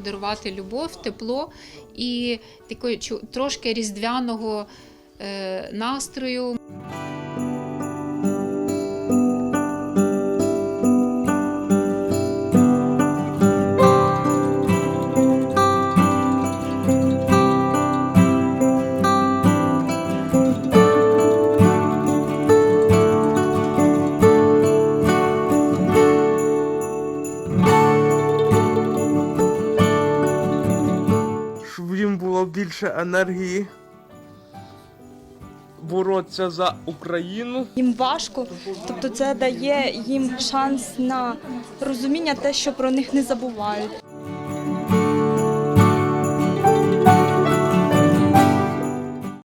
дарувати любов, тепло і такої трошки різдвяного е, настрою. Більше енергії боротися за Україну. Їм важко, тобто це дає їм шанс на розуміння те, що про них не забувають.